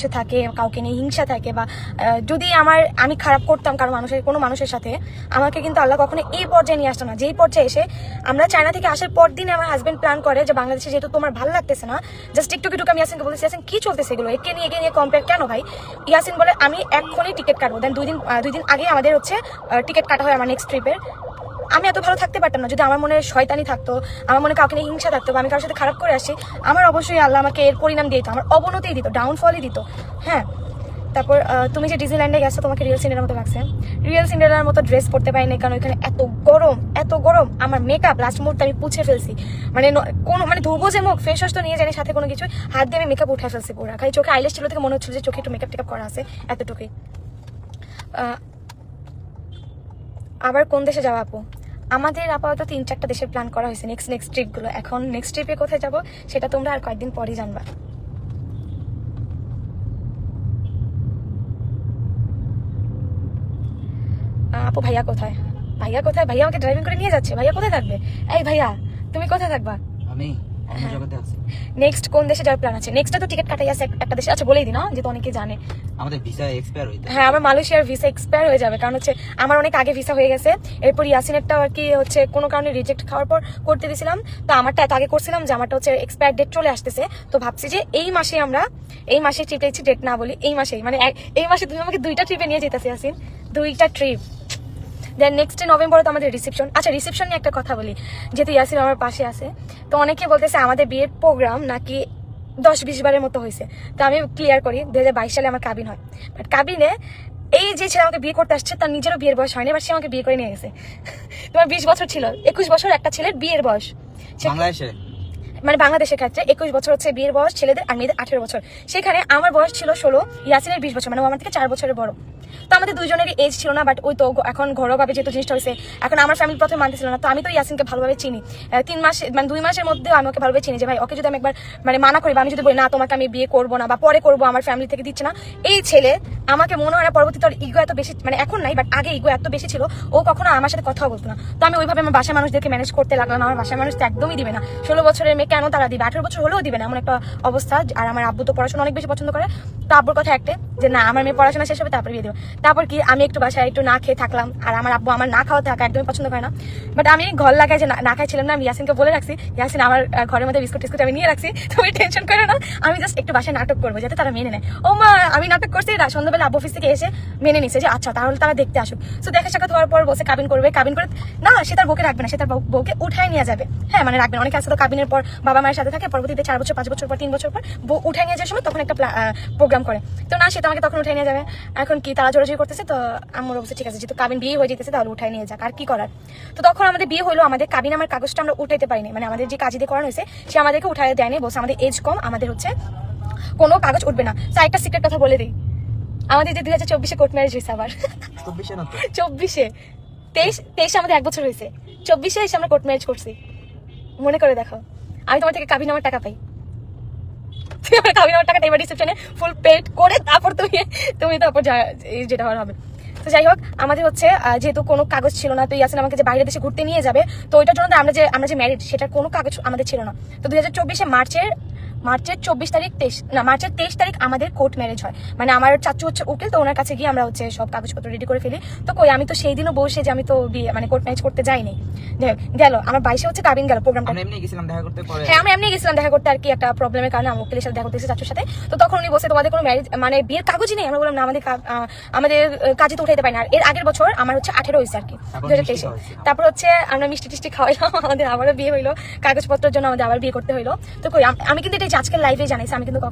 কিছু থাকে, কাউকে নিয়ে হিংসা থাকে বা যদি আমার, আমি খারাপ করতাম কারও মানুষের, কোনো মানুষের সাথে, আমাকে কিন্তু আল্লাহ কখনো এই পর্যায়ে নিয়ে আসতো না। যেই পর্যায়ে এসে আমরা চায়না থেকে আসার পর দিনে আমার হাজব্যান্ড প্ল্যান করে যে বাংলাদেশে যেহেতু তোমার ভালো লাগতেছে না জাস্ট টিকটকে ঢুকে আমি ইয়াসিনকে বলেছি ইয়াসিন, কি চলতেছে এগুলো? একে নিয়ে একে নিয়ে কম্পেয়ার কেন ভাই? ইয়াসিন বলে, আমি এক্ষুনি টিকিট কাটবো। দেন দুই দিন দুই দিন আগে আমাদের হচ্ছে টিকিট কাটা হয় আমার নেক্সট ট্রিপের আমি এত ভালো থাকতে পারতাম না। যদি আমার মনে শয়তানি থাকতো, আমার মনে কাউকে হিংসা থাকতো বা আমি কারোর সাথে খারাপ করে আসি, আমার অবশ্যই আল্লাহ আমাকে এর পরিণাম দিত, আমার অবনতিই দিত ডাউনফলই দিত। হ্যাঁ। তারপর তুমি যে ডিজনিল্যান্ডে গেছো, তোমাকে রিয়েল সিন্ডারের মতো লাগছে। রিয়েল সিন্ডারের মতো ড্রেস পরতে পারিনি, কারণ ওইখানে এত গরম এত গরম। আমার মেকআপ লাস্ট মুহূর্তে আমি পুছে ফেলছি। মানে কোনো মানে ধুবো যে মুখ ফেস তো নিয়ে জানি সাথে কোনো কিছু। হাত দিয়ে আমি মেকআপ উঠে ফেলছি পুরো। খালি চোখে আইলেস ছিল থেকে মনে হচ্ছিল যে চোখে একটু মেকআপ টেকআপ করা আছে, এতটুকুই। আবার কোন দেশে যাওয়া আপু? আমাদের আপাতত তিন চারটা দেশের প্ল্যান করা হয়েছে। নেক্সট নেক্সট ট্রিপগুলো এখন নেক্সট ট্রিপে কোথায় যাব, সেটা তোমরা আর কয়েকদিন পরই জানবা। আপু, ভাইয়া কোথায়? ভাইয়া কোথায়? ভাইয়া আমাকে ড্রাইভিং করে নিয়ে যাচ্ছে। ভাইয়া কোথায় থাকবে? এই ভাইয়া, তুমি কোথায় থাকবা? আমি? অন্য হ্যাঁ। নেক্সট কোন দেশে যাওয়ার প্ল্যান আছে? নেক্সটটা তো টিকিট কাটাই আছে একটা দেশে। আচ্ছা বলেই দিন যেহেতু অনেকে জানে। আমাদের ভিসা এক্সপায়ার হইতে হ্যাঁ আমার মালয়েশিয়ার ভিসা এক্সপায়ার হয়ে যাবে। কারণ হচ্ছে আমার অনেক আগে ভিসা হয়ে গেছে। এরপর ইয়াসিনেরটা আর কি হচ্ছে কোনো কারণে রিজেক্ট খাওয়ার পর করতে দিয়েছিলাম। তো আমারটা এত আগে করছিলাম যে আমারটা হচ্ছে এক্সপায়ার ডেট চলে আসতেছে। তো ভাবছি যে এই মাসে আমরা এই মাসে ট্রিপে ডেট না বলি এই মাসেই। মানে এই মাসে তুমি আমাকে দুইটা ট্রিপে নিয়ে যেতেছি ইয়াসিন। দুইটা ট্রিপ দেন নেক্সট নভেম্বরে তো আমাদের রিসেপশন আচ্ছা রিসেপশন নিয়ে একটা কথা বলি। যেহেতু ইয়াসিন আমার পাশে আছে, তো অনেকে বলতেছে আমাদের বিয়ের প্রোগ্রাম নাকি দশ বিশ বারের মতো হয়েছে। তো আমি ক্লিয়ার করি দু হাজার বাইশ সালে আমার কাবিন হয়। বাট কাবিনে এই যে ছেলে আমাকে বিয়ে করতে আসছে, তার নিজেরও বিয়ের বয়স হয়নি বা সে আমাকে বিয়ে করে নিয়ে গেছে। তোমার বিশ বছর ছিল, একুশ বছর একটা ছেলের বিয়ের বয়স। মানে বাংলাদেশের ক্ষেত্রে একুশ বছর হচ্ছে বিয়ের বয়স ছেলেদের আর মেয়েদের আঠেরো বছর। সেখানে আমার বয়স ছিল ষোলো, ইয়াসিনের বিশ বছর মানে ও আমার থেকে চার বছরের বড়। তো আমাদের দুজনেরই এজ ছিল না বাট ওই তো এখন ঘরোয়াভাবে যেহেতু জিনিসটা হয়েছে, এখন আমার ফ্যামিলি প্রথমে মানতেছিল না, তো আমি তো ইয়াসিনকে ভালোভাবে চিনি। তিন মাস মানে দুই মাসের মধ্যেও আমি ওকে ভালোভাবে চিনি যে, ভাই, ওকে যদি আমি একবার মানে মানা করি বা আমি যদি বলি, না, তোমাকে আমি বিয়ে করব না বা পরে করব, আমার ফ্যামিলি থেকে দিচ্ছে না, এই ছেলে আমাকে মনে হয় না পরবর্তীতে ওর ইগো এত বেশি মানে এখন নাই বাট আগে ইগো এত বেশি ছিল, ও কখনো আমার সাথে কথা বলতো না। তো আমি ওইভাবে আমার বাসার মানুষদেরকে ম্যানেজ করতে লাগলাম আমার বাসার মানুষ তো একদমই দিবে না। ষোলো বছরের মেয়ে কেন তারা দিবে? আঠেরো বছর হলেও দিবে না, এমন একটা অবস্থা। আর আমার আব্বু তো পড়াশোনা অনেক বেশি পছন্দ করে। তো আব্বুর কথা একটা, যে না, আমার মেয়ে পড়াশোনা শেষ হবে, তারপর বিয়ে দেবো। তারপর কি, আমি একটু বাসায় একটু না খেয়ে থাকলাম, আর আমার আব্বু আমার না খাওয়া থাকা একদমই পছন্দ করে না। বাট আমি ঘর লাগাই যে না- খাইছিলাম না, আমি ইয়াসিনকে বলে রাখছি, ইয়াসিন, আমার ঘরের মধ্যে বিস্কুট টিস্কুট আমি নিয়ে রাখছি, তুমি টেনশন করো না, আমি জাস্ট একটু বাসায় নাটক করব, যাতে তারা মেনে নেয়। ও মা, আমি নাটক করছি সন্ধ্যাবেলা আব্বু অফিস থেকে এসে মেনে নিছে যে আচ্ছা তাহলে তারা দেখতে আসুক। তো দেখা সাক্ষাৎ হওয়ার পর বসে কাবিন করবে, কাবিন করে, না, সে তার বউকে রাখবে না, সে তার বউকে উঠায় নিয়ে যাবে। হ্যাঁ মানে রাখবে অনেকে আছে তো কাবিনের পর বাবা মায়ের সাথে থাকে পরবর্তীতে চার বছর পাঁচ বছর পর তিন বছর পর বউ উঠায় নিয়ে যাওয়ার সময় তখন একটা প্রোগ্রাম করে। তো না সে তো আমাকে তখন উঠাই নিয়ে যাবে। এখন কি তারা জোরাজোরি করতেছে তো আমার অবস্থা ঠিক আছে যেহেতু কাবিন বিয়ে হয়ে যেতেছে তাহলে উঠাই নিয়ে যাক আর কি করার? তো তখন আমাদের বিয়ে হলো আমাদের কাবিন আমার কাগজটা আমরা উঠাইতে পারিনি। মানে আমাদের যে কাজে দিয়ে করানো হয়েছে সে আমাদেরকে উঠাই দেয়নি বলছে আমাদের এজ কম আমাদের হচ্ছে কোনো কাগজ উঠবে না। তো একটা সিক্রেট কথা বলে দিই। আমাদের যে দুই হাজার চব্বিশে কোর্ট ম্যারেজ হয়েছে আবার। চব্বিশে তেইশ তেইশে আমাদের এক বছর হয়েছে। চব্বিশে এসে আমরা কোর্ট ম্যারেজ করছি। মনে করে দেখো। আমি তোমার থেকে কাবিন আমার টাকা পাই। কাবিন আমার টাকাটা এবার রিসেপশনে ফুল পেড করে তারপর তুমি তুমি তারপর যেটা হওয়ার হবে। তো যাই হোক, আমাদের হচ্ছে যেহেতু কোনো কাগজ ছিল না, তো ইয়াসিন আমাকে যে বাইরের দেশে ঘুরতে নিয়ে যাবে, তো ওইটার জন্য আমরা যে আমরা যে ম্যারিড সেটার কোনো কাগজ আমাদের ছিল না। তো দু হাজার চব্বিশে মার্চের মার্চের চব্বিশ তারিখ তেইশ না মার্চের তেইশ তারিখ আমাদের কোর্ট ম্যারেজ হয়। মানে আমার চাচু হচ্ছে উকিল তো ওনার কাছে গিয়ে আমরা হচ্ছে সব কাগজপত্র রেডি করে ফেলি। তো কই আমি তো সেই দিনও বসে যে আমি তো বিয়ে মানে কোর্ট ম্যারেজ করতে যাইনি। যাই গেল আমার বাইশে হচ্ছে কাবিন গেল প্রোগ্রামটা এমনি গেছিলাম দেখা করতে পরে। হ্যাঁ আমি এমনি গেছিলাম দেখা করতে আর কি একটা প্রবলেমের কারণে আমার উকিলের সাথে দেখা করতে এসেছি চাচুর সাথে। তো তখন উনি বসে তোমাদের কোনো ম্যারেজ মানে বিয়ের কাগজই নেই? আমরা বললাম না আমাদের আমাদের কাজে তো উঠাইতে পারি না। আর এর আগের বছর আমার হচ্ছে আঠেরো হয়েছে আর কি দু হাজার তেইশে। তারপর হচ্ছে আমরা মিষ্টি টিষ্টি খাওয়াইলাম আমাদের আবারও বিয়ে হইল কাগজপত্রের জন্য আমাদের আবার বিয়ে করতে হইল। তো কই আম- আমি কিন্তু এটা আজকের লাইভে জানাইছে আমি কিন্তু কখনো